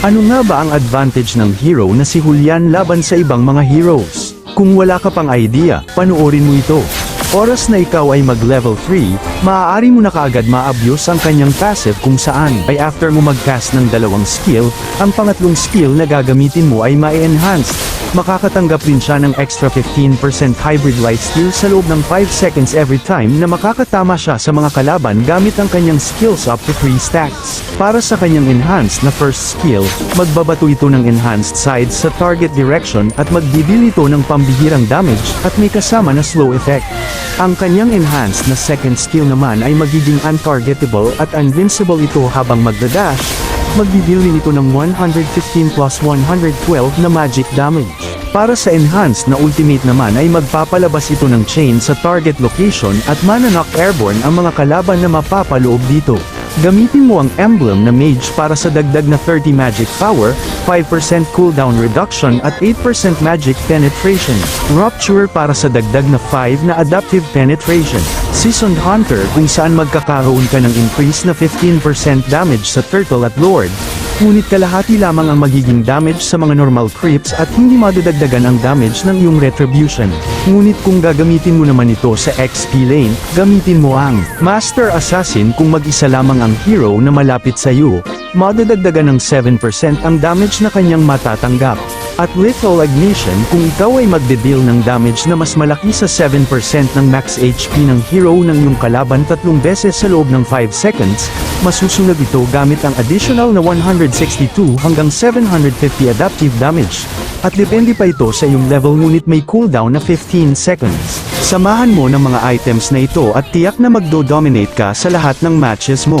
Ano nga ba ang advantage ng hero na si Julian laban sa ibang mga heroes? Kung wala ka pang idea, panoorin mo ito. Oras na ikaw ay mag-level 3, maaari mo na kaagad ma-abuse ang kanyang passive kung saan ay after mo mag-cast ng dalawang skill, ang pangatlong skill na gagamitin mo ay ma-enhanced. Makakatanggap rin siya ng extra 15% hybrid lifesteal sa loob ng 5 seconds every time na makakatama siya sa mga kalaban gamit ang kanyang skills up to 3 stacks. Para sa kanyang enhanced na first skill, magbabato ito ng enhanced sides sa target direction at magbibil ito ng pambihirang damage at may kasama na slow effect. Ang kanyang enhanced na second skill naman ay magiging untargetable at invincible ito habang magdadash, magbibil rin ito ng 115 plus 112 na magic damage. Para sa enhanced na ultimate naman ay magpapalabas ito ng chain sa target location at mananock airborne ang mga kalaban na mapapaloob dito. Gamitin mo ang emblem na mage para sa dagdag na 30 magic power, 5% cooldown reduction at 8% magic penetration. Rupture para sa dagdag na 5 na adaptive penetration. Seasoned Hunter kung saan magkakaroon ka ng increase na 15% damage sa turtle at lord, ngunit kalahati lamang ang magiging damage sa mga normal creeps at hindi madadagdagan ang damage ng iyong retribution. Ngunit kung gagamitin mo naman ito sa XP lane, gamitin mo ang Master Assassin kung mag-isa lamang ang hero na malapit sa iyo, madadagdagan ng 7% ang damage na kanyang matatanggap. At Lethal Ignition kung ikaw ay magde-deal ng damage na mas malaki sa 7% ng max HP ng hero ng iyong kalaban tatlong beses sa loob ng 5 seconds, masusunod ito gamit ang additional na 162 hanggang 750 adaptive damage. At depende pa ito sa iyong level ngunit may cooldown na 15 seconds. Samahan mo ng mga items na ito at tiyak na magdo-dominate ka sa lahat ng matches mo.